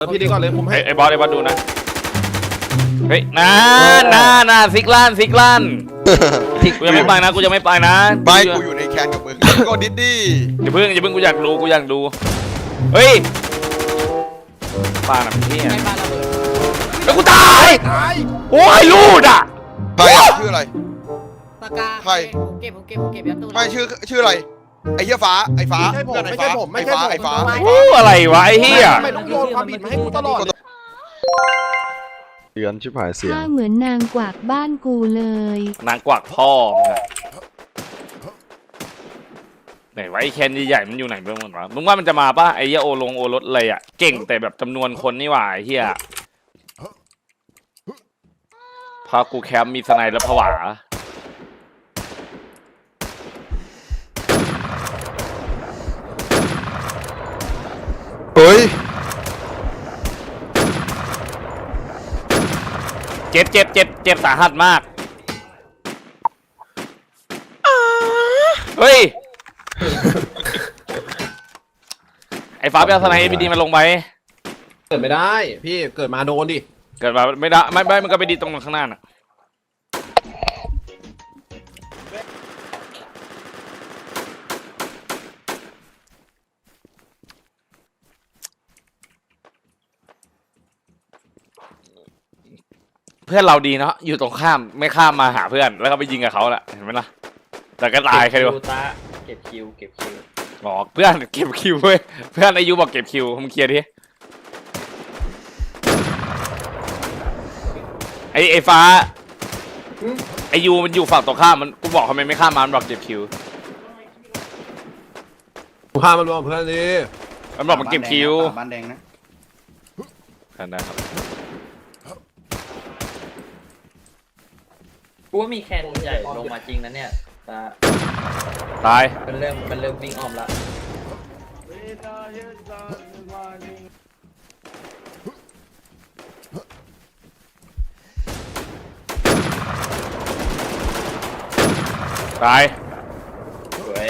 เออพี่ดีก่อนเลยผมให้ไอ้ไอ้บอสไอ้บอสดูนะ เฮ้ยนานานาซิกลันซิกลันกูยังไม่ไปนะกูยังไม่ไปนะไปกูอยู่ในแคนกับมึงก็ดิดดี้อย่าเพิ่งอย่าเพิ่งกูอยากดูกูอยากดู เฮ้ยป้าหน่ะพี่ไม่บ้านระเบิดเฮ้ยกูตายตายโอ้ยลูดอะใครอะชื่ออะไรปากกาใครผมเก็บผมเก็บผมเก็บยัดตู้ไม่ชื่อชื่ออะไร ไอ้เหี้ยฟ้าไอ้ฟ้าไม่ใช่ผมเพื่อนไม่ไอ้ใช่ฟ้าผมไม่ไอ้ใช่ฟ้าผม ไอ้ฟ้าทำไมไอ้โอ้อะไรวะไอ้เหี้ย ทำไมต้องโยนความผิดมาให้กูตลอดเลยเตือนชิบหายเสียงถ้าเหมือนนางกวักบ้านกูเลย นางกวักพ่อมึงอะไหนวะไอ้แคนใหญ่ๆมันอยู่ไหนเบ้างหมดวะมึงว่ามันจะมาป่ะไอ้เหี้ยโอลงโอรสอะไรอะ เก่งแต่แบบจำนวนคนนี่หว่าไอ้เหี้ยพากูแคมป์มีสไนด์แล้วผวา เฮ้ย เจ็บเจ็บเจ็บเจ็บสาหัสมาก เฮ้ย ไอ้ฟ้าไปเอาสไนด์เอพีดีมาลงไป เกิดไม่ได้ พี่เกิดมาโดนดิ เกิดมาไม่ได้ไม่ไม่มันก็ไปดีตรงข้างหน้าน่ะ เพื่อนเราดีเนาะอยู่ตรงข้ามไม่ข้ามมาหาเพื่อนแล้วก็ไปยิงกับเขาแหละเห็นไหมล่ะแต่ก็ตายใครดูตาเก็บคิวเก็บคิวบอกเพื่อนเก็บคิวเว้ยเพื่อนอายุบอกเก็บคิวมึงเคลียร์ดิไอไอฟ้าไอยูมันอยู่ฝั่งตรงข้ามมันกูบอกทำไมไม่ข้ามมามันบอกเก็บคิวกูพามันรวมเพื่อนดิมันบอกมันเก็บคิวบ้านแดงนะนั่นนะครับ กูว่ามีแคนใหญ่ลงมาจริงนะเนี่ยตาตายเป็นเริ่มเป็นเริ่มวิ่งอ้อมละตาย สวย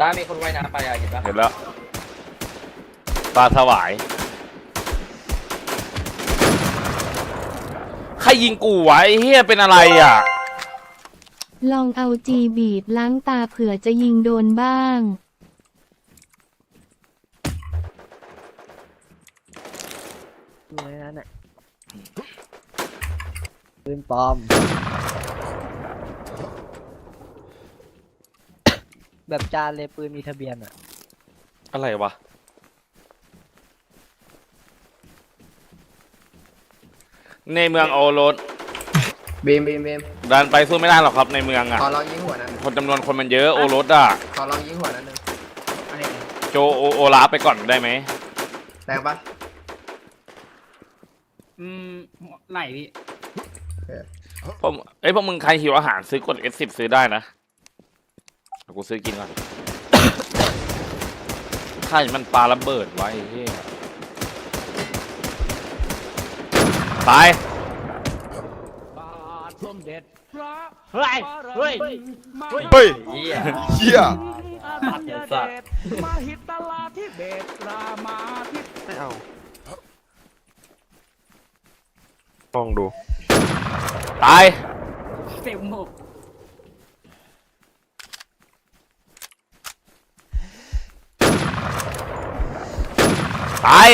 ตามีคนว่ายน้ำไปอะเห็นปะเห็นแล้วปลาถวายใคร ยิงกูวะไอ้เฮียเป็นอะไรอะ ลองเอาจีบีบล้างตาเผื่อจะยิงโดนบ้าง อยู่ในนั้นน่ะปืนปลอม แบบจานเลยปืนมีทะเบียนอะ อะไรวะ ในเมืองโอรสบีมบีมบีมดันไปสู้ไม่ได้หรอกครับในเมืองอะ ขอลองยิงหัวนั้นคนจำนวนคนมันเยอะโอรสอะ ขอลองยิงหัวนั้นหนึ่งอันนี้โจโอโอลาฟไปก่อนได้ไหมแรงปะอืมไหนพี่พวกเอ้ยพวกมึงใครหิวอาหารซื้อกด S10 ซื้อได้นะเดี๋ยวกูซื้อกินก่อนข้ามันปลาระเบิดไว้ไอ้เฮีย ตายเฮ้ยเฮ้ย เฮ้ยเฮียเหี้ยสัตว์ไอ้สัตว์ไม่เอาลองดู ตายเต็มหกตาย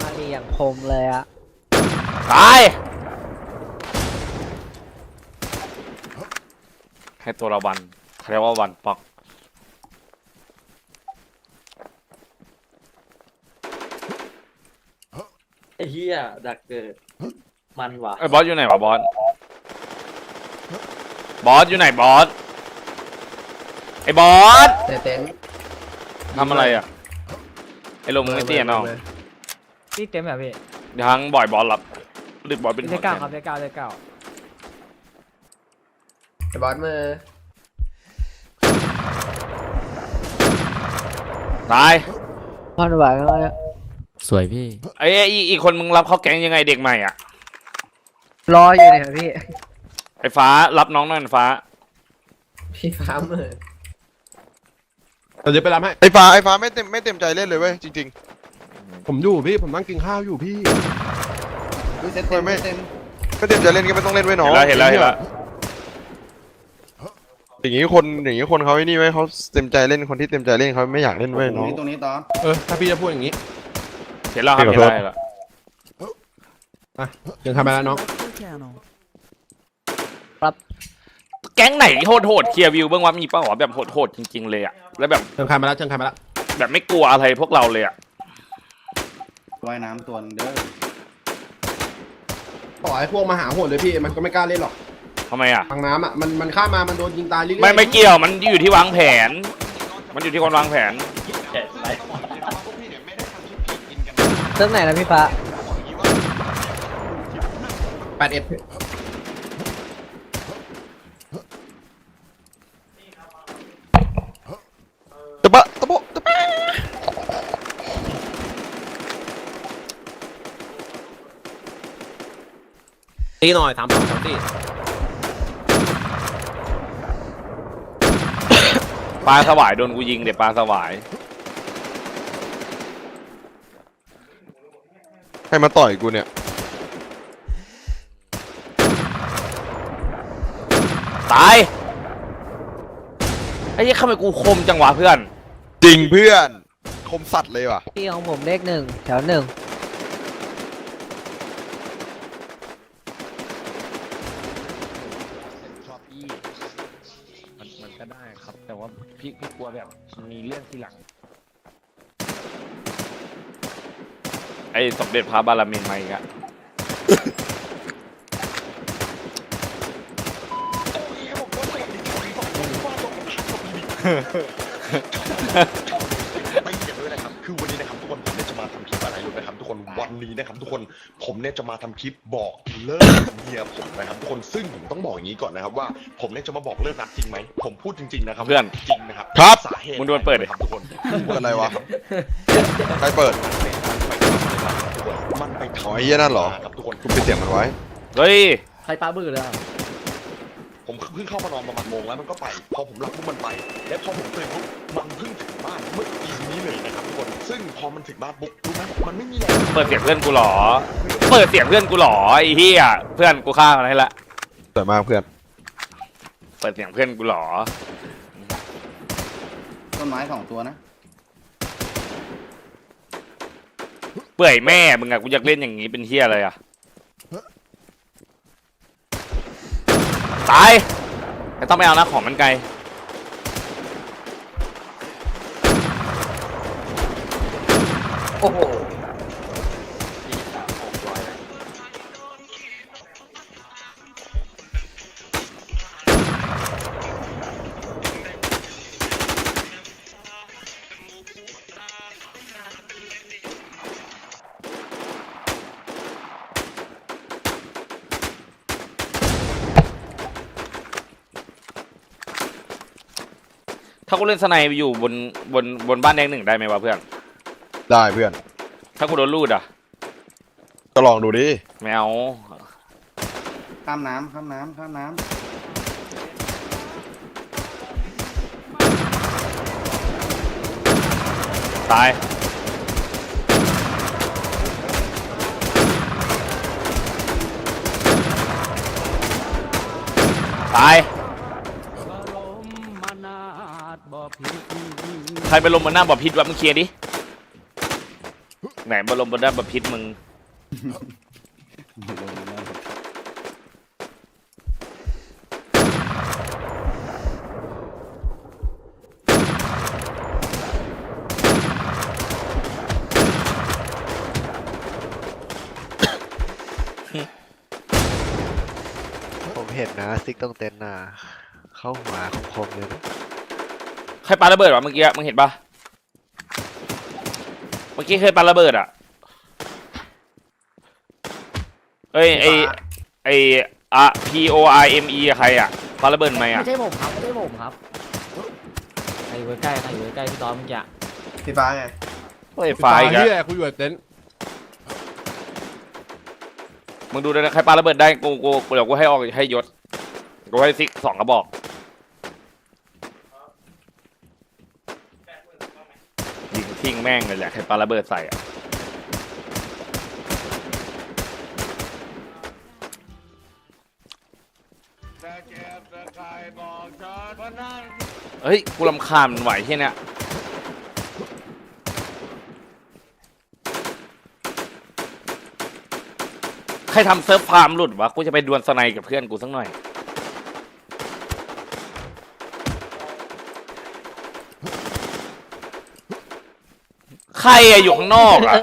มาดีอย่างคมเลยอะ ตายให้ตัว ละวันเขาเรียกว่าวันปอกไอ้เฮียดักเกิด มันว่ะไอ้ยบอสอยู่ไหนวะบอสบอสอยู่ไหนบอสไอ้บอสเต้นเต้นทำอะไรอะไอ้ลมมึงไม่เตี้ยน้องพี่เต็มแบบพี่ยังบ่อยบอสหลับหรือบอสเป็นเลหัวขเก้าแข็งครับเลขเก้าเลขเก้าไอ้บอสมือ ตายพันไหวไหมวะเนี่ยสวยพี่ ไอ้ไอ้อีอีกคนมึงรับเข้าแก๊งยังไงเด็กใหม่อะ รออยู่เนี่ยพี่ ไอ้ฟ้ารับน้องหน่อยฟ้า พี่ฟ้ามือเราจะไปรับให้ ไอ้ฟ้าไอ้ฟ้าไม่เต็มไม่เต็มใจเล่นเลยเว้ยจริงผมอยู่พี่ ผมนั่งกินข้าวอยู่พี่ ดูเซ็ตเต็มไม่เซ็ตเต็มๆไม่เต็มใจเล่นก็ไม่ต้องเล่นไว้ยน้องเห็นแล้วเห็นแล้วเห็นแล้ว อย่างนี้คนอย่างนี้คนเขาไอ้นี่ไว้ยเขาเต็มใจเล่นคนที่เต็มใจเล่นเขาไม่อยากเล่นไว้ยน้องตรงนี้ตอนเออ ถ้าพี่จะพูดอย่างนี้เห็นแล้วครับขอเห็นโทแล้วษเห็นแล้วยังทำไปแล้วน้อง แก๊งไหนโหดโหดๆเคลียร์วิวบ้างวะมีเป้าวะแบบโหดโหดๆจริง ๆ เลยอะแล้วแบบเชิญใครมาแล้วเชิญใครมาแล้ว แบบไม่กลัวอะไรพวกเราเลยอะว่ายน้ำตัวนึงเด้อปล่อยให้พวกมาหาโหดเลยพี่มันก็ไม่กล้าเล่นหรอก ทำไมอะทางน้ำอะมันมันข้ามมา มันโดนยิงตายเรื่อยๆไม่ไม่เกี่ยวมันอยู่ที่วางแผน มันอยู่ที่คนวางแผน แกะไรเรื่องไหนนะพี่ฟ้าแปดเอ็ดตะบะตะโบะตะบะตีหน่อยสามสองสามสี่ ปลาสวายโดนกูยิงเด็ดปลาสวาย ให้มาต่อยกูเนี่ย ตาย ไอ้ยี่ทำไมกูคมจังวะเพื่อน จริงเพื่อน คมสัตว์เลยว่ะที่ของผมเลขหนึ่งแถวหนึ่ง เรื่องทีหลัง ไอ้สมเด็จพระบารมีมาอีกอะ วันนี้นะครับทุกคนผมเนี่ยจะมาทำคลิปบอกเลิกเมียผมนะครับทุกคนซึ่งผมต้องบอกอย่างนี้ก่อนนะครับ ว่าผมเนี่ยจะมาบอกเลิกนัดจริงไหมผมพูดจริงๆนะครับเพื่อนจริงนะครับครับสาเหตุมึงโดนเปิดดิครับทุกคนเปิดอะไรวะใครเปิดมันไปทำอ๋อไอ้เหี้ยนั่นเหรอครับทุกคนกูปิดเสียงมันไว้เฮ้ยใครปลาบื้อเลยอะ ผมเพิ่งเข้ามานอนประมาณโมงแล้วมันก็ไป พอผมรับปุ๊บมันไป และพอผมตื่นปุ๊บมันเพิ่งถึงบ้านเมื่อกี้นี้เลยนะครับทุกคน ซึ่งพอมันถึงบ้านปุ๊บรู้ไหมมันไม่มีแรงเปิดเสียงเพื่อนกูเหรอ เปิดเสียงเพื่อนกูเหรอไอ้เหี้ยเพื่อนกูฆ่ามันให้ละ สวยมากเพื่อน เปิดเสียงเพื่อนกูเหรอ ต้นไม้สองตัวนะเปื่อยแม่มึงอะกูอยากเล่นอย่างนี้เป็นเหี้ยอะไรอะ ตายแต่ต้องไปเอานะของมันไกลโอ้โหากูเล่นสไนป์อยู่บนบนบนบ้านแดงหนึ่งได้ไหมวะเพื่อน ได้เพื่อน ถ้ากูโดนลูดอะก็ลองดูดิ ไม่เอาข้ามน้ำข้ามน้ำข้ามน้ตาย ตาย ใครไปลงบนหน้าบ่อพิษวะมึงเคลียร์ดิไหนบนลงบนหน้าบ่อพิษมึงผมเห็นนะ ซิกตรงเต็นน่ะเข้าหัวคมๆเลยนะ ใครปาระเบิดวะเมื่อกี้มึงเห็นปะเมื่อกี้เคยปาระเบิดอะเอ้ยไอไออะ P O R M E ใครอะปาระเบิดไหมอะไม่ใช่ผมครับไม่ใช่ผมครับใครอยู่ใกล้ๆใครอยู่ใกล้ๆพี่ตอนเมื่อกี้ำพี่ฟ้าไงเฮ้ยไฟฟ้าอีกเฮีแล้วยกูอยู่กับเต็นท์มึงดูด้วยนะใครปาระเบิดได้กูกูกูเดี๋ยวกูให้ออกให้ยศกูให้ซิกสองกระบอกยิ งแม่งเลยแหละใครปาระเบิดใส่อะเฮ้ย กูรำคาญมันไหวที่เนี่ยใครทำเซิร์ฟฟาร์มหลุดวะ กูจะไปดวลสไนกับเพื่อนกูสักหน่อย รอะอยู่ข้างนอกอะ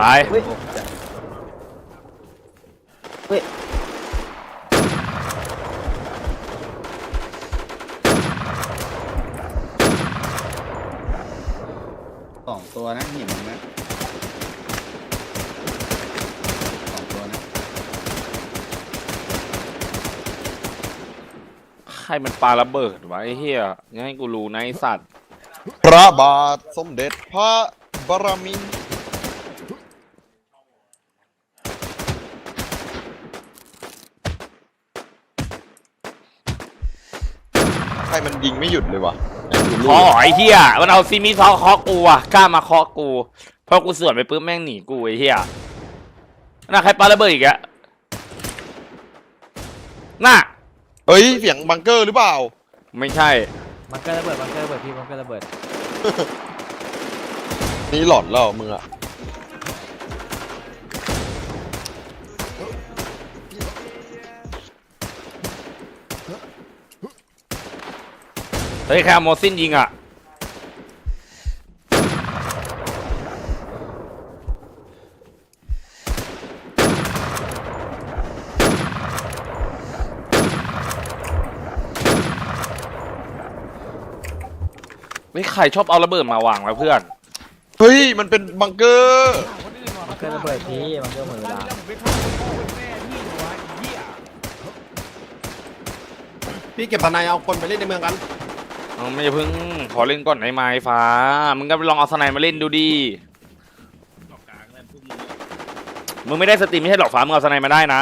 ตายสองตัวนะหินนะสองตัวนะ ใคร มันปาระเบิดวะไอ้เหี้ยงั้นให้กูรู้นะไอ้สัตว์ พระบาทสมเด็จพระบรมินทรใครมันยิงไม่หยุดเลยวะขอไอ้เหี้ยมันเอาซีมิซอเคาะกูอะกล้ามาเคาะกูพอกูสวนไปปุ๊บแม่งหนีกูไอ้เหี้ยน่ะใครปาระเบิดอีกอะน่ะ เอ้ยเสียงบังเกอร์หรือเปล่า ไม่ใช่มันก็ระเบิดมันก็ระเบิดพี่มันก็ระเบิดนี่หลอนแล้วมึงอะเฮ้ยใครเอาโมซินยิงอะ ไม่ใครชอบเอาระเบิดมาวางไว้เพื่อน เฮ้ย มันเป็นบังเกอร์มันก็ระเบิดพี่มันก็เหมือนเวลาพี่เก็บทนายเอาคนไปเล่นในเมืองกันเอาไม่อย่าเพิ่งขอเล่นก่อนไอ้ไม้ฟ้า มึงก็ไปลองเอาสไนด์มาเล่นดูดิมึงไม่ได้สตรีมไม่ใช่หรอกฟ้ามึงเอาสไนด์มาได้นะ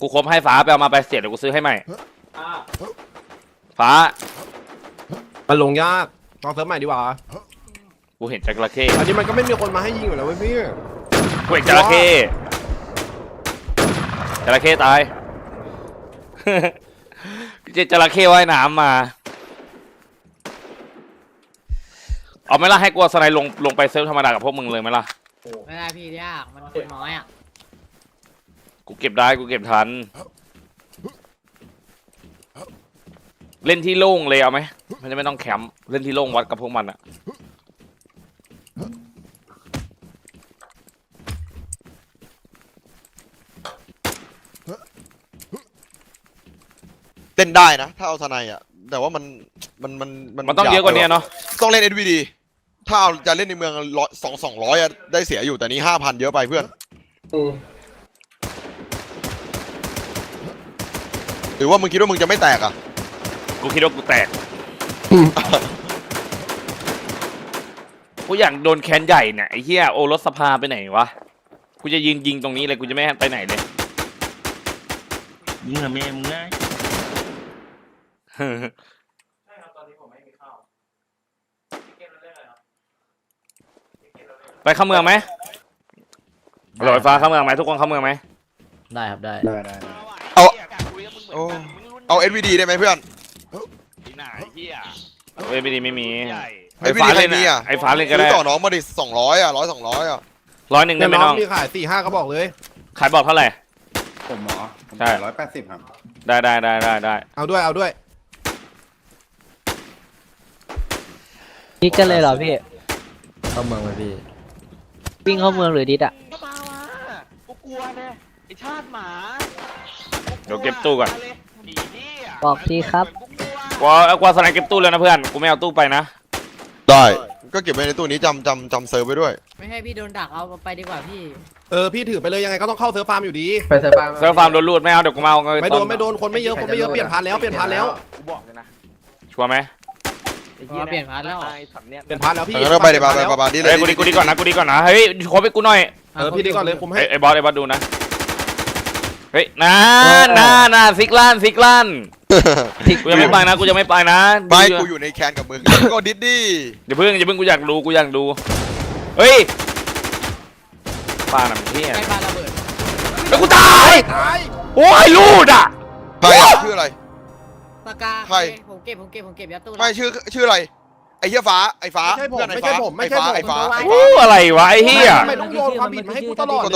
กูครบให้ฟ้าไปเอามาไปเสียเดี๋ยวกูซื้อให้ใหม่ ฟ้า มันลงยากลองเซิร์ฟใหม่ดีกว่า กูเห็นจระเข้อันนี้มันก็ไม่มีคนมาให้ยิงอยู่แล้วเว้ยพี่ กูเห็นจระเข้จระเข้ตาย เจจระเข้ว่ายน้ำมา เอาไหม่ล่ะให้กูเอาสไนด์ลงลงไปเซิร์ฟธรรมดากับพวกมึงเลยไหมล่ะ ไม่ได้พี่ยาก มันคนน้อยอะ กูเก็บได้กูเก็บทัน เล่นที่โล่งเลยเอาไหมมันจะไม่ต้องแคมป์เล่นที่โล่งวัดกับพวกมันอะเล่นได้นะ ถ้าเอาทนายอะแต่ว่ามันมันมันมันต้องเยอะกว่านี้เนาะต้องเล่น SVD ถ้าเอาจะเล่นในเมืองร้อยสองสองร้อยอะได้เสียอยู่แต่นี้ห้าพันเยอะไปเพื่อนหรือว่ามึงคิดว่ามึงจะไม่แตกอะ กูคิดว่ากูแตกกูอยากโดนแคนใหญ่เนี่ยไอ้เหี้ยโอรสสภาไปไหนวะ กูจะยิงยิงตรงนี้เลยกูจะไม่ให้ไปไหนเลยยิงกับแม่มึงง่ายไปเข้าเมืองไหมหลอยฟ้าเข้าเมืองไหมทุกคนเข้าเมืองไหมได้ครับได้ได้ได้ได้เอาโอ้เอา SVD ได้ไหมเพื่อน เว้ยไม่ดีไม่มีไอ้ SVD ใครมีอะไอ้ฟ้าเล่นก็ซื้ได้อต่อน้องมาดิสองร้อยอะร้อยสองร้อยอะร้อยหนึ่งเนี่ได้ยไหมน้อน้องงมีขายสี่ห้าก็บอกเลย ขายบอกเท่าไหร่ ผมเหรอผมใช่ ร้อยแปดสิบครับ ได้ได้ได้ได้ได้เอาด้วยเอาด้วย ดิดกันเลยเหรอพี่ เข้าเมืองไปพี่ วิ่งเข้าเมืองหรือดิดอะกูกลัวเนี่ยไอชาติหมาเดี๋ยวเก็บตู้ก่อนบอกทีครับ กู เอากูเอาสไนด์เก็บตู้แล้วนะเพื่อน กูไม่เอาตู้ไปนะ ได้ก็เก็บไว้ในตู้นี้จำจำจำเซิร์ฟไว้ด้วย ไม่ให้พี่โดนดักเอาไปดีกว่าพี่ เออพี่ถือไปเลยยังไงก็ต้องเข้าเซิร์ฟฟาร์มอยู่ดี ไปเซอร์ฟาร์มเซิร์ฟฟาร์มโดนรูดไม่เอาเดี๋ยวกูมาเอาเงินไม่โดนไม่โดนคนไม่เยอะคนไม่เยอะเปลี่ยนพันแล้วเปลี่ยนพันแล้วกูบอกเลยนะชัวร์ไหมไอ้เหี้ยเปลี่ยนพาร์ทแล้วเป็นพาร์ทแล้วพี่เออไปเดี๋ยวไปไปไปไปดีเลเฮ้ยยกูดีกูดีก่อนนะกูดีก่อนนะเฮ้ยโคบให้กูหน่อยเออพี่ดีก่อนเลยผมให้เฮ้ยไอ้บอสไอ้บอสดูนะเฮ้ยนะนะนะซิกลันซิกลัน กูยังไม่ไปนะกูยังไม่ไปนะไปดูกูอยู่ในแคนกับมึงก็ดิดดี้อย่าเพิ่งอย่าเพิ่งกูอยากดูกูอยากดูเฮ้ยปาหนังเที่ยใกล้บ้านระเบิดแล้วกูตายโอ้ยลูดอะใครอะชื่ออะไรปากกาใครผมเก็บผมเก็บผมเก็บยัดตู้ไม่ชื่อชื่ออะไรไอ้เหี้ยฟ้าไอ้ฟ้าไม่ใช่ผมเพื่อนไอ้ไม่ฟ้าใช่ผมไม่ไอ้ใช่ฟ้าผมไอ้ฟ้าไอ้โอ้ฟ้าอะไรวะไอ้เหี้ยทำไมต้องโยนความผิดมาให้กูตลอดขอโทษ